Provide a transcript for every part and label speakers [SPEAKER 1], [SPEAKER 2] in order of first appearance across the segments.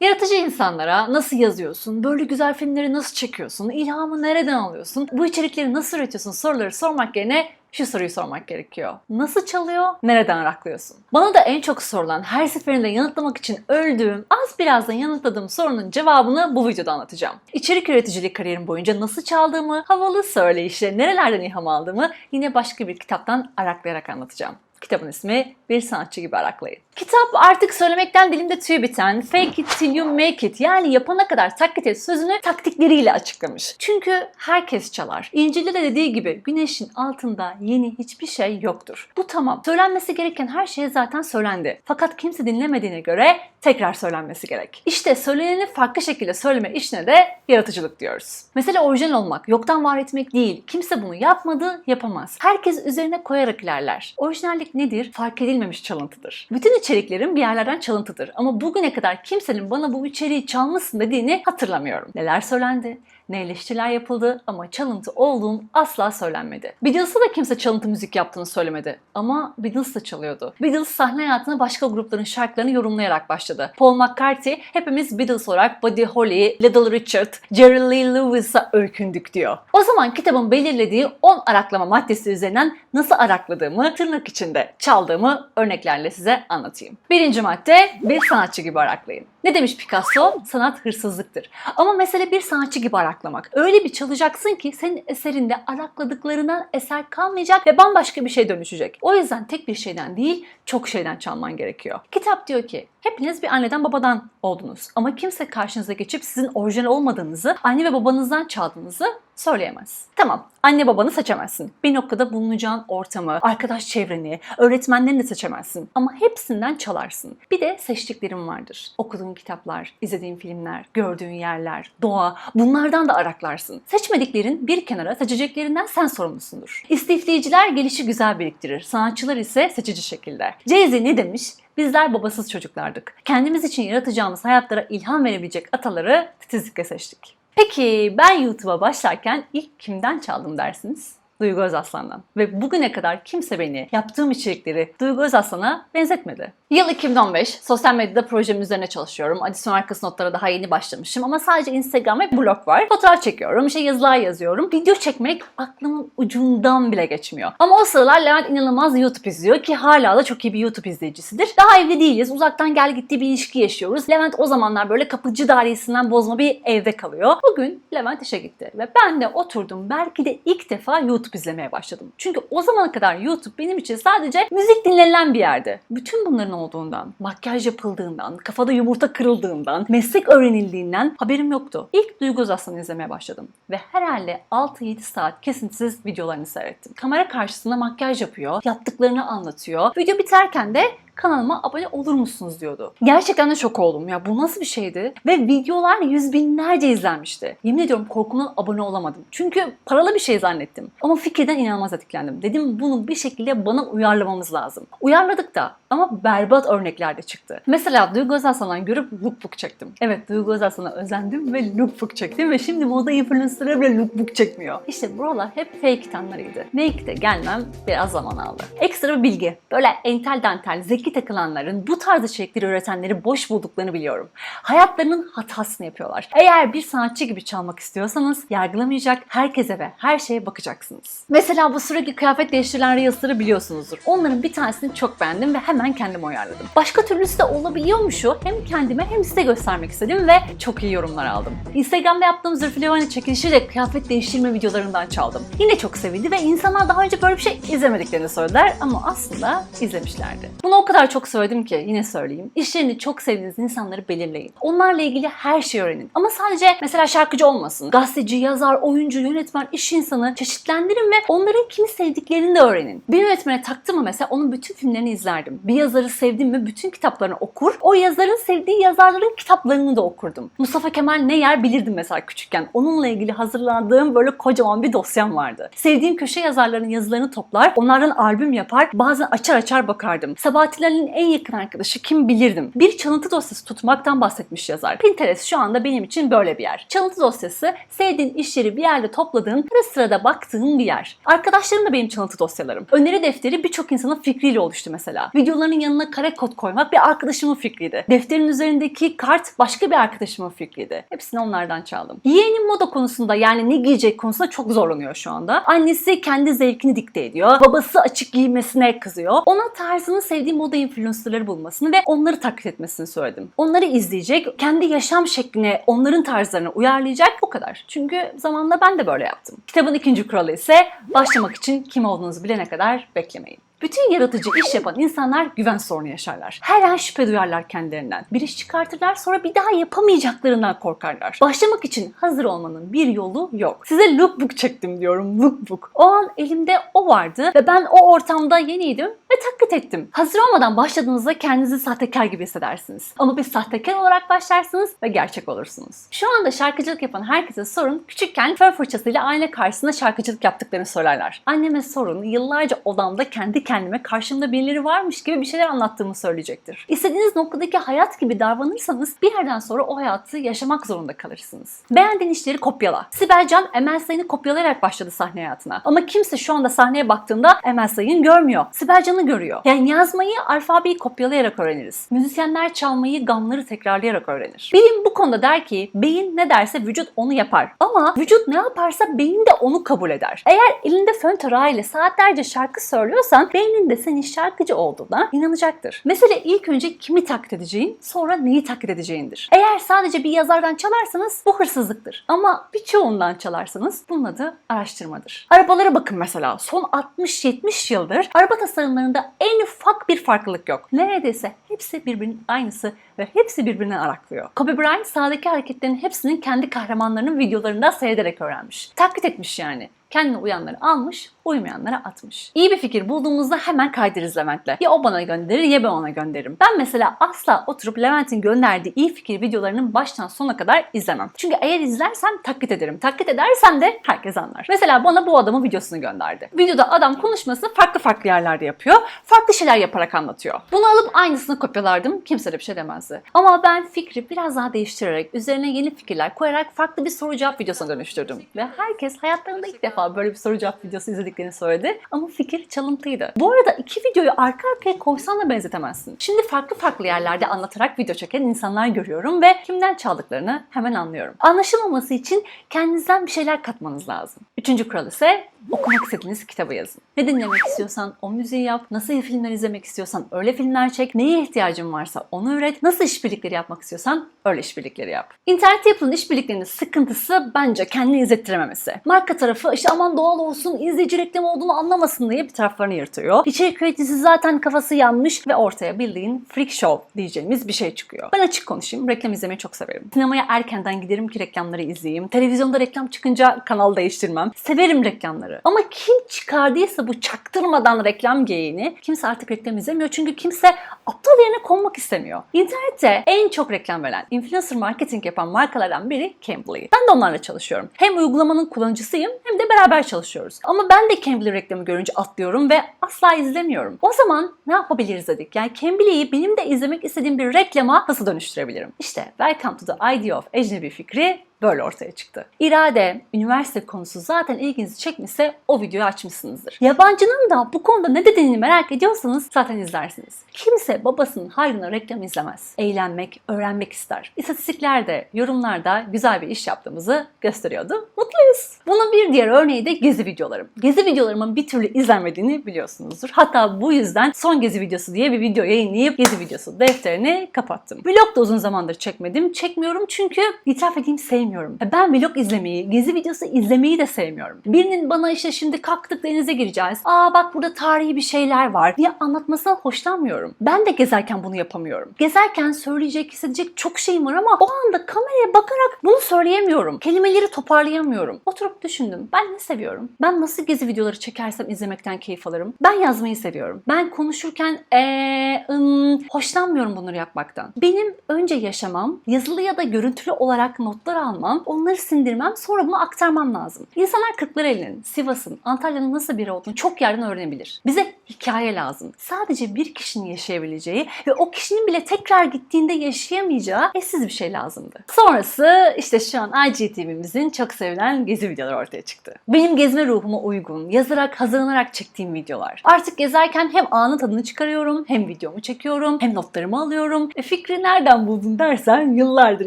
[SPEAKER 1] Yaratıcı insanlara nasıl yazıyorsun, böyle güzel filmleri nasıl çekiyorsun, ilhamı nereden alıyorsun, bu içerikleri nasıl üretiyorsun soruları sormak yerine şu soruyu sormak gerekiyor. Nasıl çalıyor, nereden araklıyorsun? Bana da en çok sorulan, her seferinde yanıtlamak için öldüğüm, az birazdan yanıtladığım sorunun cevabını bu videoda anlatacağım. İçerik üreticiliği kariyerim boyunca nasıl çaldığımı, havalı söyleyişle nerelerden ilham aldığımı yine başka bir kitaptan araklayarak anlatacağım. Kitabın ismi Bir Sanatçı Gibi Araklayın. Kitap artık söylemekten dilimde tüy biten fake it till you make it yani yapana kadar taklit et sözünü taktikleriyle açıklamış. Çünkü herkes çalar. İncil'de de dediği gibi güneşin altında yeni hiçbir şey yoktur. Bu tamam. Söylenmesi gereken her şey zaten söylendi. Fakat kimse dinlemediğine göre tekrar söylenmesi gerek. İşte söyleneni farklı şekilde söyleme işine de yaratıcılık diyoruz. Mesele orijinal olmak, yoktan var etmek değil. Kimse bunu yapmadı, yapamaz. Herkes üzerine koyarak ilerler. Orijinallik nedir? Fark edilmemiş çalıntıdır. Bütün içeriklerim bir yerlerden çalıntıdır. Ama bugüne kadar kimsenin bana bu içeriği çalmışsın dediğini hatırlamıyorum. Neler söylendi? Ne eleştiriler yapıldı ama çalıntı olduğum asla söylenmedi. Beatles'a da kimse çalıntı müzik yaptığını söylemedi. Ama Beatles da çalıyordu. Beatles sahne hayatına başka grupların şarkılarını yorumlayarak başladı. Paul McCartney hepimiz Beatles olarak Buddy Holly, Little Richard, Jerry Lee Lewis'a öykündük diyor. O zaman kitabın belirlediği 10 araklama maddesi üzerinden nasıl arakladığımı tırnak içinde çaldığımı örneklerle size anlatayım. Birinci madde bir sanatçı gibi araklayın. Ne demiş Picasso? Sanat hırsızlıktır. Ama mesele bir sanatçı gibi araklamak. Öyle bir çalacaksın ki senin eserinde arakladıklarından eser kalmayacak ve bambaşka bir şey dönüşecek. O yüzden tek bir şeyden değil, çok şeyden çalman gerekiyor. Kitap diyor ki hepiniz bir anneden babadan oldunuz. Ama kimse karşınıza geçip sizin orijinal olmadığınızı, anne ve babanızdan çaldığınızı söyleyemez. Tamam, anne babanı seçemezsin. Bir noktada bulunacağın ortamı, arkadaş çevreni, öğretmenlerini de seçemezsin. Ama hepsinden çalarsın. Bir de seçtiklerin vardır. Okuduğun kitaplar, izlediğin filmler, gördüğün yerler, doğa, bunlardan da araklarsın. Seçmediklerin bir kenara, seçeceklerinden sen sorumlusundur. İstifleyiciler gelişi güzel biriktirir. Sanatçılar ise seçici şekilde. Jay-Z ne demiş? Bizler babasız çocuklardık. Kendimiz için yaratacağımız hayatlara ilham verebilecek ataları titizlikle seçtik. Peki ben YouTube'a başlarken ilk kimden çaldım dersiniz? Duygu Özaslan'dan. Ve bugüne kadar kimse beni yaptığım içerikleri Duygu Özaslan'a benzetmedi. Yıl 2015. Sosyal medyada projem üzerine çalışıyorum. Adisyon arkası notlara daha yeni başlamışım ama sadece Instagram ve blog var. Fotoğraf çekiyorum, şey yazılar yazıyorum. Video çekmek aklımın ucundan bile geçmiyor. Ama o sıralar Levent inanılmaz YouTube izliyor ki hala da çok iyi bir YouTube izleyicisidir. Daha evli değiliz. Uzaktan gel gittiği bir ilişki yaşıyoruz. Levent o zamanlar böyle kapıcı dairesinden bozma bir evde kalıyor. Bugün Levent işe gitti ve ben de oturdum belki de ilk defa YouTube izlemeye başladım. Çünkü o zamana kadar YouTube benim için sadece müzik dinlenilen bir yerdi. Bütün bunların olduğundan, makyaj yapıldığından, kafada yumurta kırıldığından, meslek öğrenildiğinden haberim yoktu. İlk Duygu Özaslan'ı izlemeye başladım. Ve herhalde 6-7 saat kesintisiz videolarını seyrettim. Kamera karşısında makyaj yapıyor, yaptıklarını anlatıyor. Video biterken de kanalıma abone olur musunuz diyordu. Gerçekten de şok oldum ya bu nasıl bir şeydi? Ve videolar yüz binlerce izlenmişti. Yemin ediyorum korkumdan abone olamadım. Çünkü paralı bir şey zannettim. Ama fikirden inanılmaz etkilendim. Dedim bunu bir şekilde bana uyarlamamız lazım. Uyarladık da ama berbat örnekler de çıktı. Mesela Duygu Özaslan'dan görüp lookbook çektim. Evet Duygu Özaslan'a özendim ve lookbook çektim ve şimdi moda influencerları bile lookbook çekmiyor. İşte buralar hep fake itemlarıydı. Naked'e gelmem biraz zaman aldı. Ekstra bir bilgi. Böyle entel dantel, zeki takılanların bu tarz içerikleri üretenleri boş bulduklarını biliyorum. Hayatlarının hatasını yapıyorlar. Eğer bir sanatçı gibi çalmak istiyorsanız yargılamayacak, herkese ve her şeye bakacaksınız. Mesela bu sürekli kıyafet değiştirilen Reels'ları biliyorsunuzdur. Onların bir tanesini çok beğendim ve hemen kendim uyarladım. Başka türlüsü de olabiliyormuşu hem kendime hem size göstermek istedim ve çok iyi yorumlar aldım. Instagram'da yaptığım Zülfü çekilişi de kıyafet değiştirme videolarından çaldım. Yine çok sevildi ve insanlar daha önce böyle bir şey izlemediklerini söylediler ama aslında izlemişlerdi. Bunu o kadar çok söyledim ki yine söyleyeyim. İşlerini çok sevdiğiniz insanları belirleyin. Onlarla ilgili her şeyi öğrenin. Ama sadece mesela şarkıcı olmasın. Gazeteci, yazar, oyuncu, yönetmen, iş insanı çeşitlendirin ve onların kimi sevdiklerini de öğrenin. Bir yönetmene taktım mı mesela onun bütün filmlerini izlerdim. Bir yazarı sevdim mi bütün kitaplarını okur. O yazarın sevdiği yazarların kitaplarını da okurdum. Mustafa Kemal ne yer bilirdim mesela küçükken. Onunla ilgili hazırladığım böyle kocaman bir dosyam vardı. Sevdiğim köşe yazarlarının yazılarını toplar, onlardan albüm yapar, bazen açar açar bakardım. Sabahattin Adrenalin en yakın arkadaşı kim bilirdim. Bir çalıntı dosyası tutmaktan bahsetmiş yazar. Pinterest şu anda benim için böyle bir yer. Çalıntı dosyası sevdiğin işleri bir yerde topladığın, ara sırada baktığın bir yer. Arkadaşlarım da benim çalıntı dosyalarım. Öneri defteri birçok insanın fikriyle oluştu mesela. Videoların yanına kare kod koymak bir arkadaşımın fikriydi. Defterin üzerindeki kart başka bir arkadaşımın fikriydi. Hepsini onlardan çaldım. Yeğenim moda konusunda yani ne giyecek konusunda çok zorlanıyor şu anda. Annesi kendi zevkini dikte ediyor. Babası açık giymesine kızıyor. Ona tarzını sevdiği moda influencerları bulmasını ve onları taklit etmesini söyledim. Onları izleyecek, kendi yaşam şekline, onların tarzlarına uyarlayacak bu kadar. Çünkü zamanla ben de böyle yaptım. Kitabın ikinci kuralı ise başlamak için kim olduğunuzu bilene kadar beklemeyin. Bütün yaratıcı iş yapan insanlar güven sorunu yaşarlar. Her an şüphe duyarlar kendilerinden. Bir iş çıkartırlar sonra bir daha yapamayacaklarından korkarlar. Başlamak için hazır olmanın bir yolu yok. Size lookbook çektim diyorum lookbook. O an elimde o vardı ve ben o ortamda yeniydim ve taklit ettim. Hazır olmadan başladığınızda kendinizi sahtekar gibi hissedersiniz. Ama bir sahtekar olarak başlarsınız ve gerçek olursunuz. Şu anda şarkıcılık yapan herkese sorun küçükken fön fırçasıyla ayna karşısında şarkıcılık yaptıklarını söylerler. Anneme sorun yıllarca odamda kendi kendime karşımda birileri varmış gibi bir şeyler anlattığımı söyleyecektir. İstediğiniz noktadaki hayat gibi davranırsanız bir yerden sonra o hayatı yaşamak zorunda kalırsınız. Beğendiğin işleri kopyala. Sibel Can Emel Sayın'ı kopyalayarak başladı sahne hayatına. Ama kimse şu anda sahneye baktığında Emel Sayın görmüyor. Sibel Can'ı görüyor. Yani yazmayı, alfabeyi kopyalayarak öğreniriz. Müzisyenler çalmayı, gamları tekrarlayarak öğrenir. Bilim bu konuda der ki beyin ne derse vücut onu yapar. Ama vücut ne yaparsa beyin de onu kabul eder. Eğer elinde fön tarağıyla saatlerce şarkı söylüyorsan beynin de senin şarkıcı olduğuna inanacaktır. Mesele ilk önce kimi taklit edeceğin, sonra neyi taklit edeceğindir. Eğer sadece bir yazardan çalarsanız bu hırsızlıktır. Ama birçoğundan çalarsanız bunun adı araştırmadır. Arabalara bakın mesela. Son 60-70 yıldır araba tasarımlarında en ufak bir farklılık yok. Neredeyse hepsi birbirinin aynısı ve hepsi birbirinden araklıyor. Kobe Bryant sahadaki hareketlerin hepsinin kendi kahramanlarının videolarından seyrederek öğrenmiş. Taklit etmiş yani. Kendine uyanları almış, uymayanlara atmış. İyi bir fikir bulduğumuzda hemen kaydırırız Levent'le. Ya o bana gönderir ya ben ona gönderirim. Ben mesela asla oturup Levent'in gönderdiği iyi fikir videolarının baştan sona kadar izlemem. Çünkü eğer izlersem taklit ederim. Taklit edersem de herkes anlar. Mesela bana bu adamın videosunu gönderdi. Videoda adam konuşması farklı farklı yerlerde yapıyor. Farklı şeyler yaparak anlatıyor. Bunu alıp aynısını kopyalardım. Kimse de bir şey demezdi. Ama ben fikri biraz daha değiştirerek, üzerine yeni fikirler koyarak farklı bir soru cevap videosuna dönüştürdüm. Ve herkes hayatlarında ilk defa böyle bir soru cevap videosu izlediklerini söyledi. Ama fikir çalıntıydı. Bu arada iki videoyu arka arkaya koysan da benzetemezsin. Şimdi farklı farklı yerlerde anlatarak video çeken insanlar görüyorum ve kimden çaldıklarını hemen anlıyorum. Anlaşılmaması için kendinizden bir şeyler katmanız lazım. Üçüncü kural ise okumak istediğiniz kitabı yazın. Ne dinlemek istiyorsan o müziği yap, nasıl filmler izlemek istiyorsan öyle filmler çek, neye ihtiyacın varsa onu üret, nasıl işbirlikleri yapmak istiyorsan öyle işbirlikleri yap. İnternette yapılan işbirliklerinin sıkıntısı bence kendini izlettirememesi. Marka tarafı işte aman doğal olsun, izleyici reklam olduğunu anlamasın diye bir taraflarını yırtıyor. İçerik üreticisi zaten kafası yanmış ve ortaya bildiğin freak show diyeceğimiz bir şey çıkıyor. Ben açık konuşayım, reklam izlemeyi çok severim. Sinemaya erkenden giderim ki reklamları izleyeyim. Televizyonda reklam çıkınca kanal değiştirmem. Severim reklamları. Ama kim çıkardıysa bu çaktırmadan reklam geyiğini kimse artık reklam izlemiyor. Çünkü kimse aptal yerine konmak istemiyor. İnternette en çok reklam veren, influencer marketing yapan markalardan biri Cambly. Ben de onlarla çalışıyorum. Hem uygulamanın kullanıcısıyım hem de beraber çalışıyoruz. Ama ben de Cambly reklamı görünce atlıyorum ve asla izlemiyorum. O zaman ne yapabiliriz dedik? Yani Cambly'yi benim de izlemek istediğim bir reklama nasıl dönüştürebilirim? İşte Welcome to the Idea of Ecnebi fikri böyle ortaya çıktı. İrade, üniversite konusu zaten ilginizi çekmişse o videoyu açmışsınızdır. Yabancının da bu konuda ne dediğini merak ediyorsanız zaten izlersiniz. Kimse babasının hayrına reklam izlemez. Eğlenmek, öğrenmek ister. İstatistikler de, yorumlarda güzel bir iş yaptığımızı gösteriyordu. Mutluyuz. Bunun bir diğer örneği de gezi videolarım. Gezi videolarımın bir türlü izlenmediğini biliyorsunuzdur. Hatta bu yüzden son gezi videosu diye bir video yayınlayıp gezi videosu defterini kapattım. Vlog da uzun zamandır çekmedim. Çekmiyorum çünkü itiraf edeyim sevmiyorum. Ben vlog izlemeyi, gezi videosu izlemeyi de sevmiyorum. Birinin bana işte şimdi kalktık denize gireceğiz. Aa bak burada tarihi bir şeyler var diye anlatmasından hoşlanmıyorum. Ben de gezerken bunu yapamıyorum. Gezerken söyleyecek, hissedecek çok şeyim var ama o anda kameraya bakarak bunu söyleyemiyorum. Kelimeleri toparlayamıyorum. Oturup düşündüm. Ben ne seviyorum? Ben nasıl gezi videoları çekersem izlemekten keyif alırım? Ben yazmayı seviyorum. Ben konuşurken ee, ım, hoşlanmıyorum bunları yapmaktan. Benim önce yaşamam, yazılı ya da görüntülü olarak notlar almam kullanmam, onları sindirmem, sonra bunu aktarmam lazım. İnsanlar Kırklareli'nin, Sivas'ın, Antalya'nın nasıl biri olduğunu çok yerden öğrenebilir. Bize hikaye lazım. Sadece bir kişinin yaşayabileceği ve o kişinin bile tekrar gittiğinde yaşayamayacağı eşsiz bir şey lazımdı. Sonrası işte şu an IGTV'mizin çok sevilen gezi videoları ortaya çıktı. Benim gezme ruhuma uygun, yazarak, hazırlanarak çektiğim videolar. Artık gezerken hem anın tadını çıkarıyorum, hem videomu çekiyorum, hem notlarımı alıyorum. E fikri nereden buldun dersen yıllardır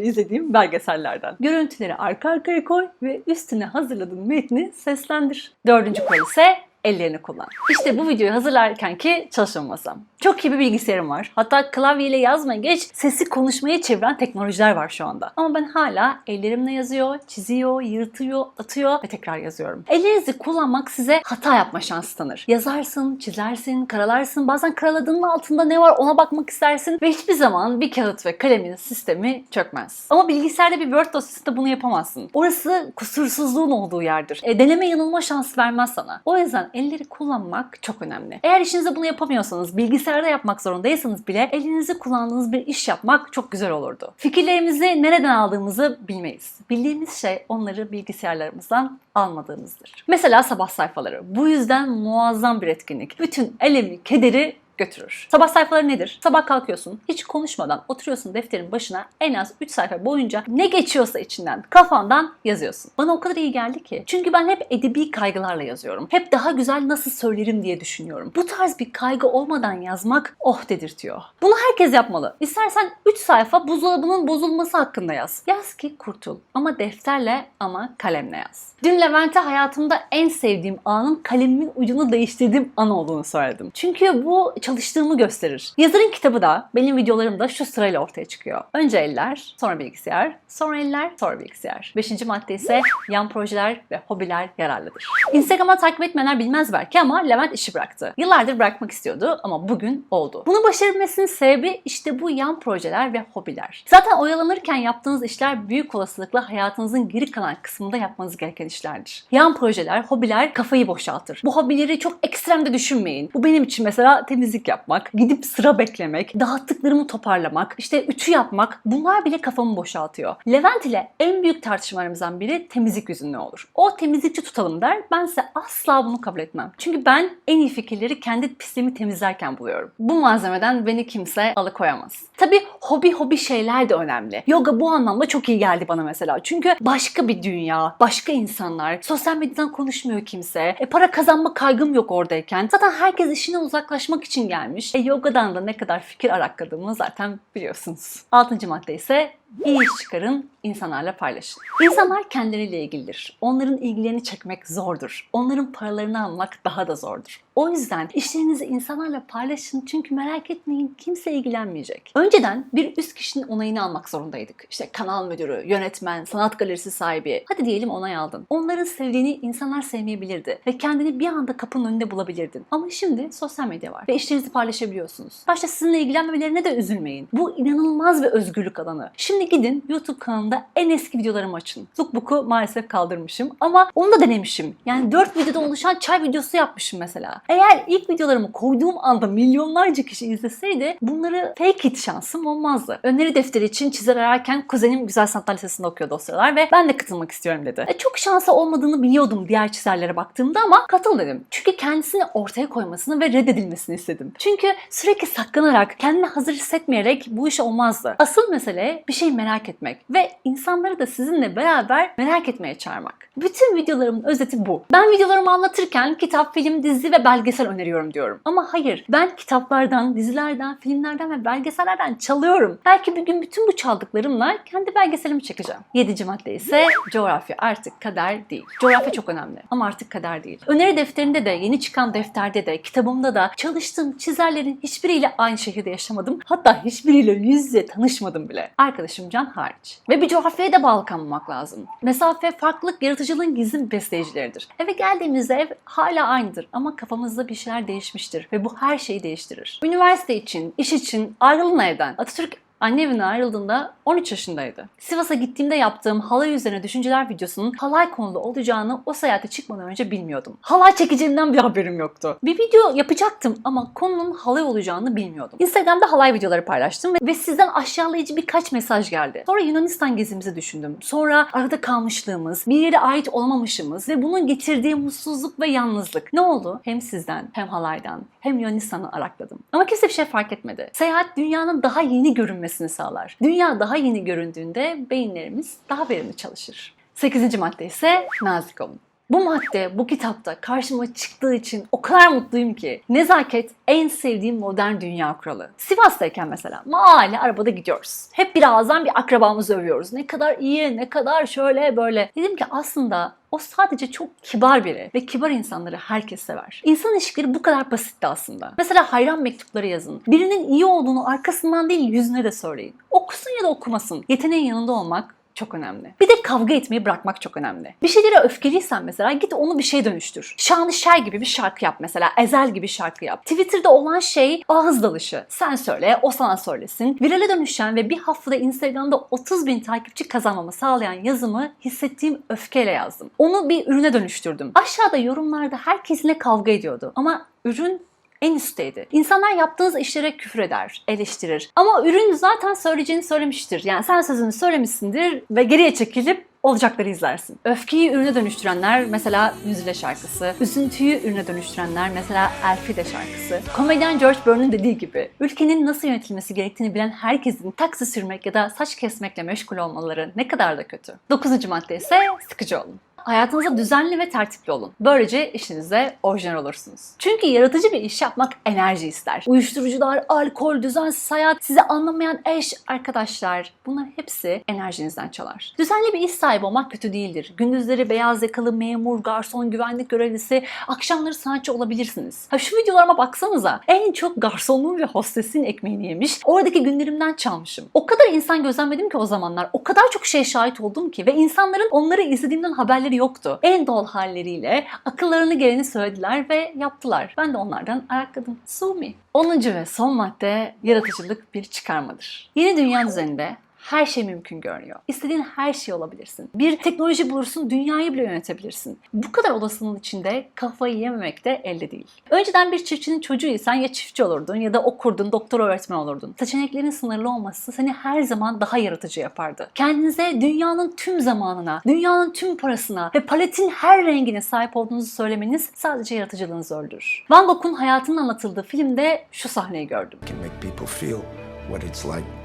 [SPEAKER 1] izlediğim belgesellerden. Görüntüleri arka arkaya koy ve üstüne hazırladığın metni seslendir. Dördüncü kural ise ellerini kullan. İşte bu videoyu hazırlarken ki çalışma masam. Çok iyi bir bilgisayarım var. Hatta klavyeyle yazmaya geç sesi konuşmaya çeviren teknolojiler var şu anda. Ama ben hala ellerimle yazıyor, çiziyor, yırtıyor, atıyor ve tekrar yazıyorum. Ellerinizi kullanmak size hata yapma şansı tanır. Yazarsın, çizersin, karalarsın. Bazen karaladığının altında ne var ona bakmak istersin ve hiçbir zaman bir kağıt ve kalemin sistemi çökmez. Ama bilgisayarda bir Word dosyasında bunu yapamazsın. Orası kusursuzluğun olduğu yerdir. E, deneme yanılma şansı vermez sana. O yüzden elleri kullanmak çok önemli. Eğer işinizde bunu yapamıyorsanız, bilgisayarda yapmak zorundaysanız bile elinizi kullandığınız bir iş yapmak çok güzel olurdu. Fikirlerimizi nereden aldığımızı bilmeyiz. Bildiğimiz şey onları bilgisayarlarımızdan almadığımızdır. Mesela sabah sayfaları. Bu yüzden muazzam bir etkinlik. Bütün elemi, kederi götürür. Sabah sayfaları nedir? Sabah kalkıyorsun, hiç konuşmadan oturuyorsun defterin başına en az 3 sayfa boyunca ne geçiyorsa içinden, kafandan yazıyorsun. Bana o kadar iyi geldi ki. Çünkü ben hep edebi kaygılarla yazıyorum. Hep daha güzel nasıl söylerim diye düşünüyorum. Bu tarz bir kaygı olmadan yazmak oh dedirtiyor. Bunu herkes yapmalı. İstersen 3 sayfa buzdolabının bozulması hakkında yaz. Yaz ki kurtul. Ama defterle ama kalemle yaz. Dün Levent'e hayatımda en sevdiğim anın kalemimin ucunu değiştirdiğim an olduğunu söyledim. Çünkü bu çalıştığımı gösterir. Yazarın kitabı da benim videolarım da şu sırayla ortaya çıkıyor. Önce eller, sonra bilgisayar, sonra eller, sonra bilgisayar. Beşinci madde ise yan projeler ve hobiler yararlıdır. Instagram'a takip etmeyenler bilmez belki ama Levent işi bıraktı. Yıllardır bırakmak istiyordu ama bugün oldu. Bunu başarabilmesinin sebebi işte bu yan projeler ve hobiler. Zaten oyalanırken yaptığınız işler büyük olasılıkla hayatınızın geri kalan kısmında yapmanız gereken işlerdir. Yan projeler, hobiler kafayı boşaltır. Bu hobileri çok ekstremde düşünmeyin. Bu benim için mesela temizlik yapmak, gidip sıra beklemek, dağıttıklarımı toparlamak, işte ütü yapmak bunlar bile kafamı boşaltıyor. Levent ile en büyük tartışmalarımızdan biri temizlik yüzünden olur. O temizlikçi tutalım der. Bense asla bunu kabul etmem. Çünkü ben en iyi fikirleri kendi pisliğimi temizlerken buluyorum. Bu malzemeden beni kimse alıkoyamaz. Tabii hobi hobi şeyler de önemli. Yoga bu anlamda çok iyi geldi bana mesela. Çünkü başka bir dünya, başka insanlar, sosyal medyadan konuşmuyor kimse. E para kazanma kaygım yok oradayken. Zaten herkes işine uzaklaşmak için gelmiş. E yogadan da ne kadar fikir arakladığımı zaten biliyorsunuz. Altıncı madde ise iyi iş çıkarın, insanlarla paylaşın. İnsanlar kendileriyle ilgilidir. Onların ilgilerini çekmek zordur. Onların paralarını almak daha da zordur. O yüzden işlerinizi insanlarla paylaşın çünkü merak etmeyin kimse ilgilenmeyecek. Önceden bir üst kişinin onayını almak zorundaydık. İşte kanal müdürü, yönetmen, sanat galerisi sahibi. Hadi diyelim onay aldın. Onların sevdiğini insanlar sevmeyebilirdi ve kendini bir anda kapının önünde bulabilirdin. Ama şimdi sosyal medya var ve işlerinizi paylaşabiliyorsunuz. Başta sizinle ilgilenmemelerine de üzülmeyin. Bu inanılmaz bir özgürlük alanı. Şimdi gidin YouTube kanalımda en eski videolarımı açın. Lookbook'u maalesef kaldırmışım ama onu da denemişim. Yani 4 videoda oluşan çay videosu yapmışım mesela. Eğer ilk videolarımı koyduğum anda milyonlarca kişi izleseydi bunları fake it şansım olmazdı. Öneri defteri için çizer ararken kuzenim Güzel Sanatlar Lisesi'nde okuyordu o sıralar ve ben de katılmak istiyorum dedi. E, çok şansı olmadığını biliyordum diğer çizerlere baktığımda ama katıl dedim. Çünkü kendisini ortaya koymasını ve reddedilmesini istedim. Çünkü sürekli saklanarak, kendini hazır hissetmeyerek bu iş olmazdı. Asıl mesele bir şey merak etmek ve insanları da sizinle beraber merak etmeye çağırmak. Bütün videolarımın özeti bu. Ben videolarımı anlatırken kitap, film, dizi ve belgesel öneriyorum diyorum. Ama hayır, ben kitaplardan, dizilerden, filmlerden ve belgesellerden çalıyorum. Belki bir gün bütün bu çaldıklarımla kendi belgeselimi çekeceğim. Yedinci madde ise coğrafya artık kader değil. Coğrafya çok önemli ama artık kader değil. Öneri defterinde de, yeni çıkan defterde de, kitabımda da çalıştığım çizerlerin hiçbiriyle aynı şehirde yaşamadım. Hatta hiçbiriyle yüz yüze tanışmadım bile. Arkadaşım Can hariç. Ve bir coğrafyaya da bağlı kalmamak lazım. Mesafe, farklılık, yaratıcılığın gizli besleyicileridir. Eve geldiğimizde ev hala aynıdır ama kafamızda bir şeyler değişmiştir ve bu her şeyi değiştirir. Üniversite için, iş için ayrılın evden. Atatürk Anne evinden ayrıldığında 13 yaşındaydı. Sivas'a gittiğimde yaptığım halay üzerine düşünceler videosunun halay konulu olacağını o seyahate çıkmadan önce bilmiyordum. Halay çekeceğimden bir haberim yoktu. Bir video yapacaktım ama konunun halay olacağını bilmiyordum. Instagram'da halay videoları paylaştım ve- sizden aşağılayıcı birkaç mesaj geldi. Sonra Yunanistan gezimizi düşündüm. Sonra arada kalmışlığımız, bir yere ait olamamışımız ve bunun getirdiği mutsuzluk ve yalnızlık. Ne oldu? Hem sizden, hem halaydan, hem Yunanistan'ı arakladım. Ama kimse bir şey fark etmedi. Seyahat dünyanın daha yeni görünmesini sağlar. Dünya daha yeni göründüğünde beyinlerimiz daha verimli çalışır. 8. madde ise nazik olun. Bu madde bu kitapta karşıma çıktığı için o kadar mutluyum ki. Nezaket en sevdiğim modern dünya kuralı. Sivas'tayken mesela mahalle arabada gidiyoruz. Hep birazdan bir akrabamızı övüyoruz. Ne kadar iyi, ne kadar şöyle böyle. Dedim ki aslında o sadece çok kibar biri ve kibar insanları herkes sever. İnsan ilişkileri bu kadar basitti aslında. Mesela hayran mektupları yazın. Birinin iyi olduğunu arkasından değil yüzüne de söyleyin. Okusun ya da okumasın. Yeteneğin yanında olmak çok önemli. Bir de kavga etmeyi bırakmak çok önemli. Bir şeylere öfkeliysen mesela git onu bir şeye dönüştür. Şanlışer gibi bir şarkı yap mesela. Ezel gibi şarkı yap. Twitter'da olan şey ağız dalışı. Sen söyle, o sana söylesin. Virale dönüşen ve bir haftada Instagram'da 30 bin takipçi kazanmamı sağlayan yazımı hissettiğim öfkeyle yazdım. Onu bir ürüne dönüştürdüm. Aşağıda yorumlarda herkes yine kavga ediyordu. Ama ürün en üstteydi. İnsanlar yaptığınız işlere küfür eder, eleştirir. Ama ürün zaten söyleyeceğini söylemiştir. Yani sen sözünü söylemişsindir ve geriye çekilip olacakları izlersin. Öfkeyi ürüne dönüştürenler mesela Müzile şarkısı, üzüntüyü ürüne dönüştürenler mesela Elfide şarkısı. Komedyen George Burns dediği gibi ülkenin nasıl yönetilmesi gerektiğini bilen herkesin taksi sürmek ya da saç kesmekle meşgul olmaları ne kadar da kötü. Dokuzuncu madde ise sıkıcı olun. Hayatınızda düzenli ve tertipli olun. Böylece işinizde orijinal olursunuz. Çünkü yaratıcı bir iş yapmak enerji ister. Uyuşturucular, alkol, düzensiz hayat, sizi anlamayan eş, arkadaşlar bunların hepsi enerjinizden çalar. Düzenli bir iş sahibi olmak kötü değildir. Gündüzleri beyaz yakalı memur, garson, güvenlik görevlisi, akşamları sanatçı olabilirsiniz. Ha şu videolarıma baksanıza. En çok garsonluğun ve hostesin ekmeğini yemiş. Oradaki günlerimden çalmışım. O kadar insan gözlemledim ki o zamanlar. O kadar çok şeye şahit oldum ki ve insanların onları izlediğimden haberleri yoktu. En doğal halleriyle akıllarını geleni söylediler ve yaptılar. Ben de onlardan arakladım. Sumi. 10. ve son madde yaratıcılık bir çıkarmadır. Yeni dünya düzeninde her şey mümkün görünüyor. İstediğin her şey olabilirsin. Bir teknoloji bulursun, dünyayı bile yönetebilirsin. Bu kadar olasılığın içinde kafayı yememek de elde değil. Önceden bir çiftçinin çocuğuysan ya çiftçi olurdun ya da okurdun, doktor öğretmen olurdun. Seçeneklerin sınırlı olması seni her zaman daha yaratıcı yapardı. Kendinize dünyanın tüm zamanına, dünyanın tüm parasına ve paletin her rengine sahip olduğunuzu söylemeniz sadece yaratıcılığınızı öldürür. Van Gogh'un hayatının anlatıldığı filmde şu sahneyi gördüm.
[SPEAKER 2] can make people feel what it's like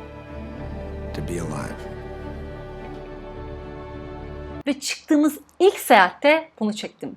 [SPEAKER 2] to be alive.
[SPEAKER 1] Ve çıktığımız ilk seyahatte bunu çektim.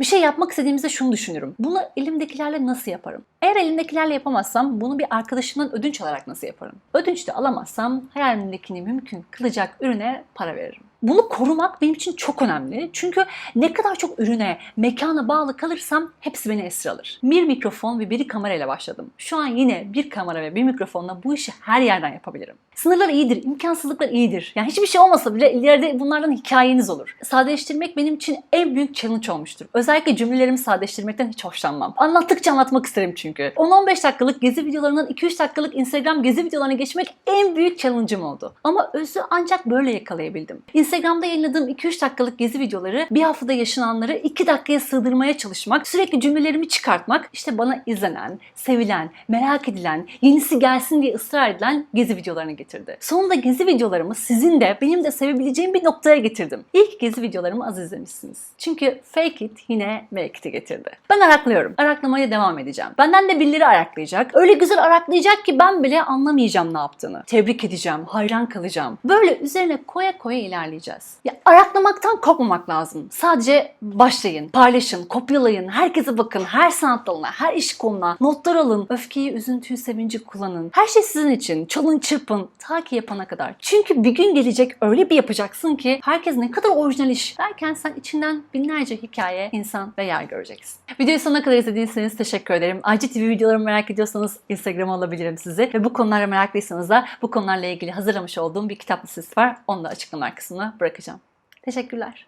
[SPEAKER 1] Bir şey yapmak istediğimizde şunu düşünürüm. Bunu elimdekilerle nasıl yaparım? Eğer elimdekilerle yapamazsam bunu bir arkadaşımdan ödünç alarak nasıl yaparım? Ödünç de alamazsam hayalimdekini mümkün kılacak ürüne para veririm. Bunu korumak benim için çok önemli. Çünkü ne kadar çok ürüne, mekana bağlı kalırsam hepsi beni esir alır. Bir mikrofon ve bir kamerayla başladım. Şu an yine bir kamera ve bir mikrofonla bu işi her yerden yapabilirim. Sınırlar iyidir, imkansızlıklar iyidir. Yani hiçbir şey olmasa bile ileride bunlardan hikayeniz olur. Sadeleştirmek benim için en büyük challenge olmuştur. Özellikle cümlelerimi sadeleştirmekten hiç hoşlanmam. Anlattıkça anlatmak isterim çünkü. 10-15 dakikalık gezi videolarından 2-3 dakikalık Instagram gezi videolarına geçmek en büyük challenge'ım oldu. Ama özü ancak böyle yakalayabildim. Instagram'da yayınladığım 2-3 dakikalık gezi videoları bir haftada yaşananları 2 dakikaya sığdırmaya çalışmak, sürekli cümlelerimi çıkartmak işte bana izlenen, sevilen, merak edilen, yenisi gelsin diye ısrar edilen gezi videolarını getirdi. Sonunda gezi videolarımı sizin de benim de sevebileceğim bir noktaya getirdim. İlk gezi videolarımı az izlemişsiniz. Çünkü fake it yine make it'i getirdi. Ben araklıyorum. Araklamaya devam edeceğim. Benden de birileri araklayacak. Öyle güzel araklayacak ki ben bile anlamayacağım ne yaptığını. Tebrik edeceğim, hayran kalacağım. Böyle üzerine koya koya ilerleyeceğiz. Ya araklamaktan korkmamak lazım. Sadece başlayın, paylaşın, kopyalayın, herkese bakın, her sanat dalına, her iş koluna, notlar alın, öfkeyi, üzüntüyü, sevinci kullanın. Her şey sizin için. Çalın, çırpın, ta ki yapana kadar. Çünkü bir gün gelecek öyle bir yapacaksın ki herkes ne kadar orijinal iş derken sen içinden binlerce hikaye, insan ve yer göreceksin. Videoyu sonuna kadar izlediyseniz teşekkür ederim. Ayrıca TV videolarımı merak ediyorsanız Instagram'a alabilirim sizi. Ve bu konulara meraklıysanız da bu konularla ilgili hazırlamış olduğum bir kitap listesi var. Onu da açıklama kısmına bırakacağım. Teşekkürler.